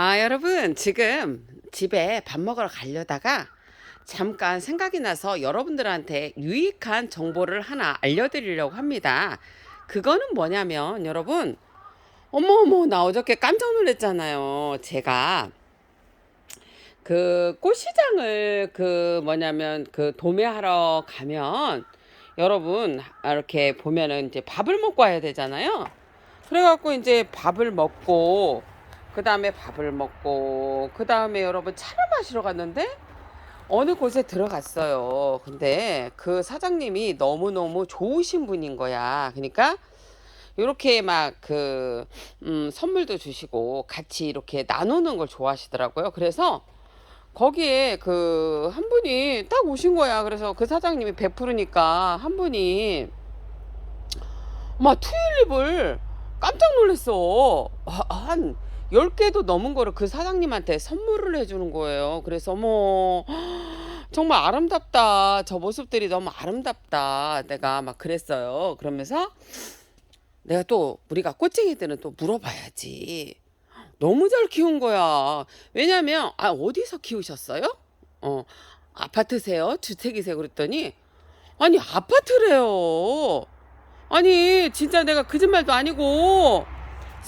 아, 여러분, 지금 집에 밥 먹으러 가려다가 잠깐 생각이 나서 여러분들한테 유익한 정보를 하나 알려드리려고 합니다. 그거는 뭐냐면, 여러분, 어머어머, 나 어저께 깜짝 놀랐잖아요. 제가 그 꽃시장을 그 뭐냐면 그 도매하러 가면 여러분 이렇게 보면은 이제 밥을 먹고 와야 되잖아요. 그래갖고 이제 밥을 먹고 그 다음에 밥을 먹고 그 다음에 여러분 차를 마시러 갔는데 어느 곳에 들어갔어요. 근데 그 사장님이 너무너무 좋으신 분인 거야. 그러니까 이렇게 막그 음, 선물도 주시고 같이 이렇게 나누는 걸 좋아하시더라고요. 그래서 거기에 그 한 분이 딱 오신 거야. 그래서 그 사장님이 베푸르니까 한 분이 막 투율립을 깜짝 놀랐어. 아, 한 10개도 넘은 거를 그 사장님한테 선물을 해주는 거예요. 그래서 뭐, 정말 아름답다. 저 모습들이 너무 아름답다. 내가 막 그랬어요. 그러면서 내가 또 우리가 꼬챙이들은 또 물어봐야지. 너무 잘 키운 거야. 왜냐면, 아, 어디서 키우셨어요? 어, 아파트세요? 주택이세요? 그랬더니, 아니, 아파트래요. 아니, 진짜 내가 거짓말도 아니고,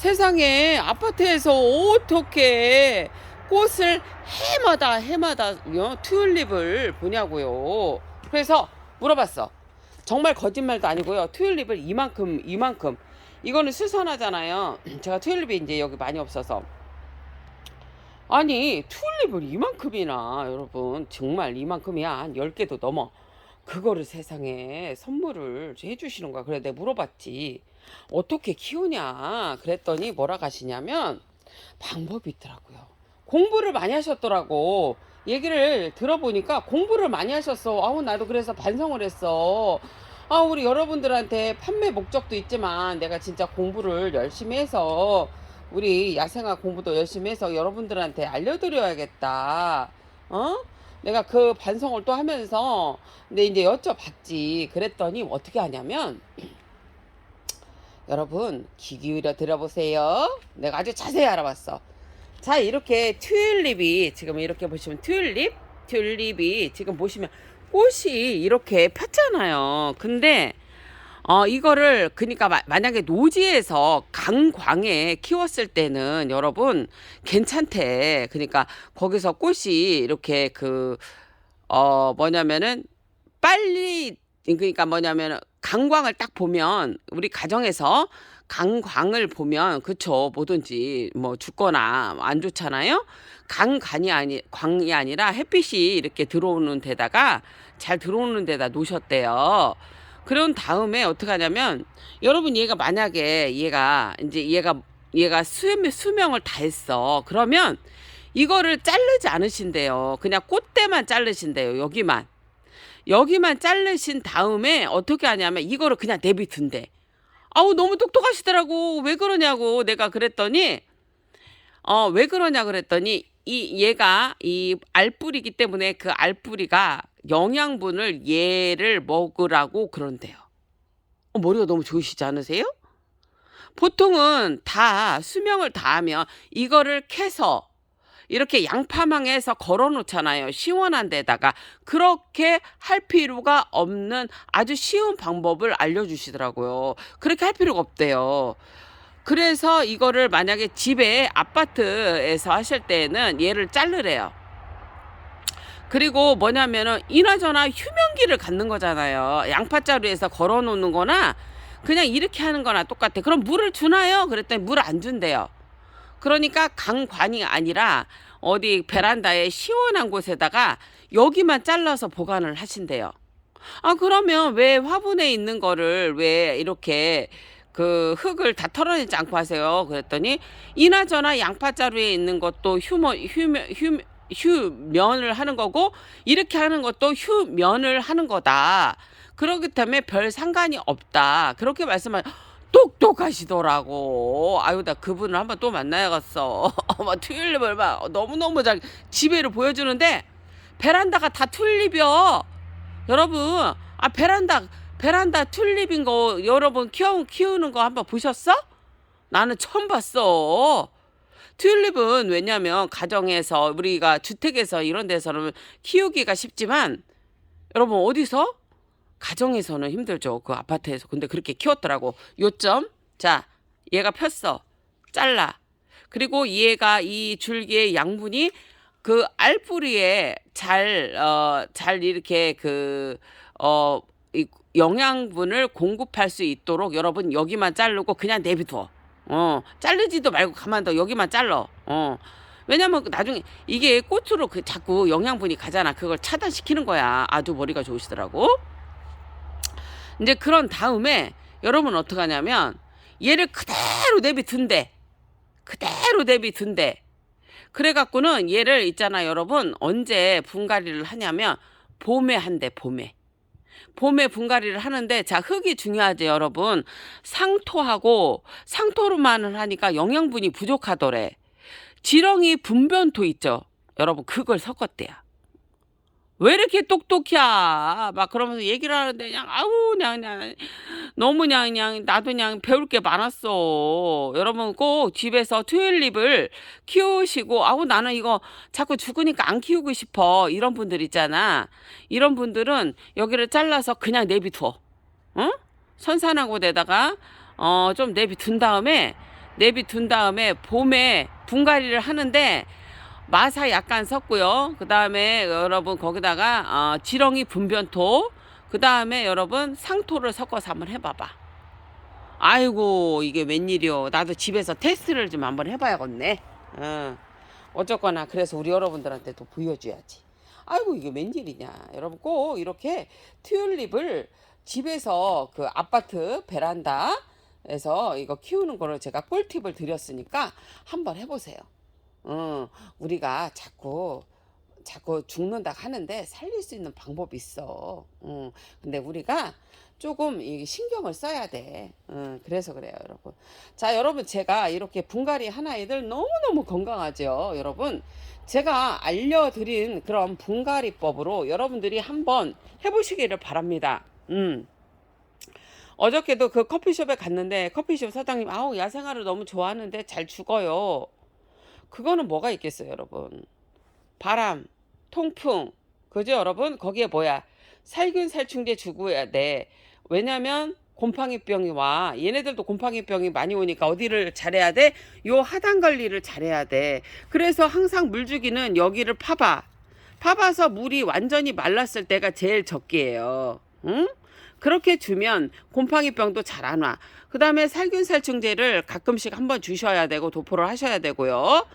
세상에 아파트에서 어떻게 꽃을 해마다 해마다 어, 튤립을 보냐고요. 그래서 물어봤어. 정말 거짓말도 아니고요. 튤립을 이만큼 이만큼 이거는 수선하잖아요. 제가 튤립이 이제 여기 많이 없어서 아니 튤립을 이만큼이나 여러분 정말 이만큼이야 한 10개도 넘어 그거를 세상에 선물을 해주시는 거야 그래 내가 물어봤지 어떻게 키우냐 그랬더니 뭐라 가시냐면 방법이 있더라고요 공부를 많이 하셨더라고 얘기를 들어보니까 공부를 많이 하셨어 아우 나도 그래서 반성을 했어 아 우리 여러분들한테 판매 목적도 있지만 내가 진짜 공부를 열심히 해서 우리 야생화 공부도 열심히 해서 여러분들한테 알려드려야겠다. 어? 내가 그 반성을 또 하면서 근데 이제 여쭤봤지. 그랬더니 어떻게 하냐면 여러분 귀 기울여 들어보세요. 내가 아주 자세히 알아봤어. 자 이렇게 튤립이 지금 이렇게 보시면 튤립 튤립이 지금 보시면 꽃이 이렇게 폈잖아요. 근데 어 이거를 그러니까 마- 만약에 노지에서 강광에 키웠을 때는 여러분 괜찮대. 그러니까 거기서 꽃이 이렇게 그 어 뭐냐면은 빨리 그러니까 뭐냐면 강광을 딱 보면 우리 가정에서 강광을 보면 그쵸 뭐든지 뭐 죽거나 안 좋잖아요. 강간이 아니 광이 아니라 햇빛이 이렇게 들어오는 데다가 잘 들어오는 데다 놓으셨대요. 그런 다음에 어떻게 하냐면 여러분 얘가 만약에 얘가 이제 얘가 얘가 수명 수명을 다 했어. 그러면 이거를 자르지 않으신대요. 그냥 꽃대만 자르신대요. 여기만. 여기만 자르신 다음에 어떻게 하냐면 이거를 그냥 내비둔대. 아우 너무 똑똑하시더라고. 왜 그러냐고 내가 그랬더니 어 왜 그러냐 그랬더니 이 얘가 이 알뿌리기 때문에 그 알뿌리가 영양분을 얘를 먹으라고 그런대요. 어, 머리가 너무 좋으시지 않으세요? 보통은 다 수명을 다하면 이거를 캐서 이렇게 양파망에서 걸어 놓잖아요. 시원한 데다가 그렇게 할 필요가 없는 아주 쉬운 방법을 알려 주시더라고요. 그렇게 할 필요가 없대요. 그래서 이거를 만약에 집에 아파트에서 하실 때는 얘를 자르래요. 그리고 뭐냐면은 이나저나 휴면기를 갖는 거잖아요. 양파자루에서 걸어 놓는 거나 그냥 이렇게 하는 거나 똑같아. 그럼 물을 주나요? 그랬더니 물 안 준대요. 그러니까 강관이 아니라 어디 베란다에 시원한 곳에다가 여기만 잘라서 보관을 하신대요. 아, 그러면 왜 화분에 있는 거를 왜 이렇게 그 흙을 다 털어내지 않고 하세요? 그랬더니 이나저나 양파자루에 있는 것도 휴머, 휴면, 휴, 휴면을 하는 거고 이렇게 하는 것도 휴면을 하는 거다. 그렇기 때문에 별 상관이 없다. 그렇게 말씀하 똑똑하시더라고. 아유, 나 그분을 한번 또 만나야겠어. 막 튤립을 막 너무너무 잘 지배를 보여주는데 베란다가 다 튤립이요. 여러분, 아 베란다 베란다 튤립인 거 여러분 키우, 키우는 거 한번 보셨어? 나는 처음 봤어. 튤립은 왜냐면 가정에서 우리가 주택에서 이런 데서는 키우기가 쉽지만 여러분 어디서 가정에서는 힘들죠. 그 아파트에서. 근데 그렇게 키웠더라고. 요점. 자, 얘가 폈어. 잘라. 그리고 얘가 이 줄기의 양분이 그 알뿌리에 잘, 어, 잘 이렇게 그, 어, 이 영양분을 공급할 수 있도록 여러분 여기만 자르고 그냥 내비둬. 어, 자르지도 말고 가만둬. 여기만 잘라. 어. 왜냐면 나중에 이게 꽃으로 그 자꾸 영양분이 가잖아. 그걸 차단시키는 거야. 아주 머리가 좋으시더라고. 이제 그런 다음에 여러분 어떡하냐면 얘를 그대로 내비둔대. 그대로 내비둔대. 그래갖고는 얘를 있잖아 여러분 언제 분갈이를 하냐면 봄에 한대 봄에. 봄에 분갈이를 하는데 자 흙이 중요하지 여러분 상토하고 상토로만을 하니까 영양분이 부족하더래 지렁이 분변토 있죠 여러분 그걸 섞었대요 왜 이렇게 똑똑이야? 막 그러면서 얘기를 하는데 그냥 아우 그냥 그냥 너무 그냥 그냥 나도 그냥 배울 게 많았어. 여러분 꼭 집에서 튤립을 키우시고 아우 나는 이거 자꾸 죽으니까 안 키우고 싶어. 이런 분들 있잖아. 이런 분들은 여기를 잘라서 그냥 내비둬 응? 선산화고에다가 어 좀 내비둔 다음에 내비둔 다음에 봄에 분갈이를 하는데 마사 약간 섞고요. 그 다음에 여러분 거기다가 어, 지렁이 분변토, 그 다음에 여러분 상토를 섞어서 한번 해봐봐. 아이고 이게 웬일이요. 나도 집에서 테스트를 좀 한번 해봐야겠네. 어. 어쨌거나 그래서 우리 여러분들한테도 보여줘야지. 아이고 이게 웬일이냐. 여러분 꼭 이렇게 튤립을 집에서 그 아파트 베란다에서 이거 키우는 거를 제가 꿀팁을 드렸으니까 한번 해보세요. 어, 우리가 자꾸 자꾸 죽는다 하는데 살릴 수 있는 방법이 있어. 어, 근데 우리가 조금 이 신경을 써야 돼. 어, 그래서 그래요, 여러분. 자, 여러분 제가 이렇게 분갈이 하나이들 너무너무 건강하죠, 여러분. 제가 알려드린 그런 분갈이법으로 여러분들이 한번 해보시기를 바랍니다. 음. 어저께도 그 커피숍에 갔는데 커피숍 사장님 아우 야생화를 너무 좋아하는데 잘 죽어요. 그거는 뭐가 있겠어요, 여러분? 바람, 통풍, 그죠, 여러분? 거기에 뭐야? 살균 살충제 주고야 돼. 왜냐면 곰팡이병이 와. 얘네들도 곰팡이병이 많이 오니까 어디를 잘해야 돼? 요 하단 관리를 잘해야 돼. 그래서 항상 물 주기는 여기를 파봐. 파봐서 물이 완전히 말랐을 때가 제일 적기예요. 응? 그렇게 주면 곰팡이병도 잘 안 와. 그 다음에 살균살충제를 가끔씩 한번 주셔야 되고 도포를 하셔야 되고요.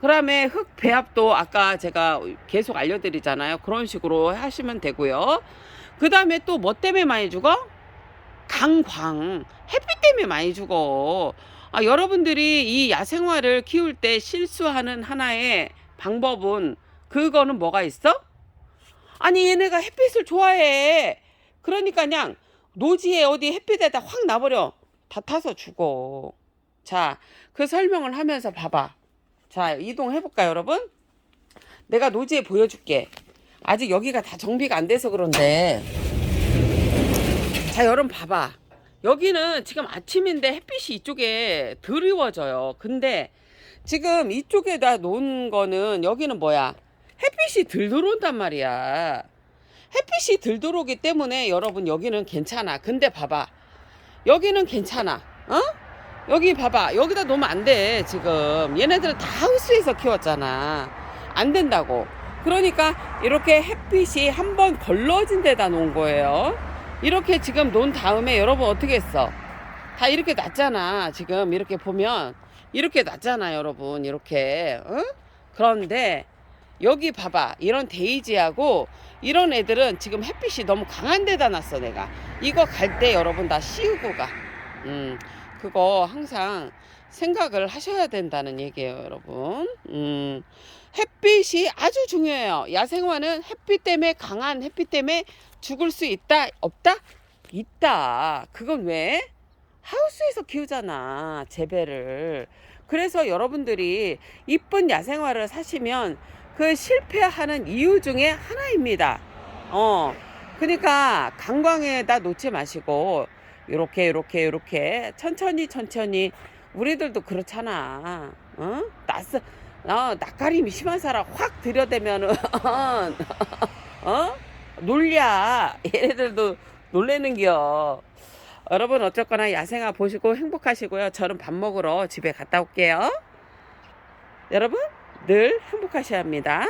그 다음에 흙 배합도 아까 제가 계속 알려드리잖아요. 그런 식으로 하시면 되고요. 그 다음에 또 뭐 때문에 많이 죽어? 강광. 햇빛 때문에 많이 죽어. 아, 여러분들이 이 야생화를 키울 때 실수하는 하나의 방법은 그거는 뭐가 있어? 아니 얘네가 햇빛을 좋아해. 그러니까 그냥 노지에 어디 햇빛에다 확 놔버려. 다 타서 죽어. 자, 그 설명을 하면서 봐봐. 자, 이동해볼까요, 여러분? 내가 노지에 보여줄게. 아직 여기가 다 정비가 안 돼서 그런데. 자, 여러분 봐봐. 여기는 지금 아침인데 햇빛이 이쪽에 드리워져요. 근데 지금 이쪽에다 놓은 거는 여기는 뭐야? 햇빛이 들 들어온단 말이야. 햇빛이 들 들어오기 때문에 여러분 여기는 괜찮아. 근데 봐봐. 여기는 괜찮아. 어? 여기 봐봐. 여기다 놓으면 안 돼. 지금 얘네들은 다 하우스에서 키웠잖아. 안 된다고. 그러니까 이렇게 햇빛이 한 번 걸러진 데다 놓은 거예요. 이렇게 지금 놓은 다음에 여러분 어떻게 했어? 다 이렇게 놨잖아. 지금 이렇게 보면 이렇게 놨잖아, 여러분. 이렇게. 어? 그런데 여기 봐봐. 이런 데이지하고 이런 애들은 지금 햇빛이 너무 강한 데다 놨어, 내가. 이거 갈 때 여러분 다 씌우고 가. 음, 그거 항상 생각을 하셔야 된다는 얘기예요, 여러분. 음, 햇빛이 아주 중요해요. 야생화는 햇빛 때문에 강한 햇빛 때문에 죽을 수 있다, 없다? 있다. 그건 왜? 하우스에서 키우잖아, 재배를. 그래서 여러분들이 이쁜 야생화를 사시면 그 실패하는 이유 중에 하나입니다. 어, 그러니까 강광에다 놓지 마시고 요렇게 요렇게 요렇게. 천천히 천천히. 우리들도 그렇잖아. 어? 낯서 어, 낯가림이 심한 사람 확 들여대면은 어? 놀랴. 얘네들도 놀래는겨 여러분 어쨌거나 야생아 보시고 행복하시고요. 저는 밥 먹으러 집에 갔다 올게요. 여러분 늘 행복하셔야 합니다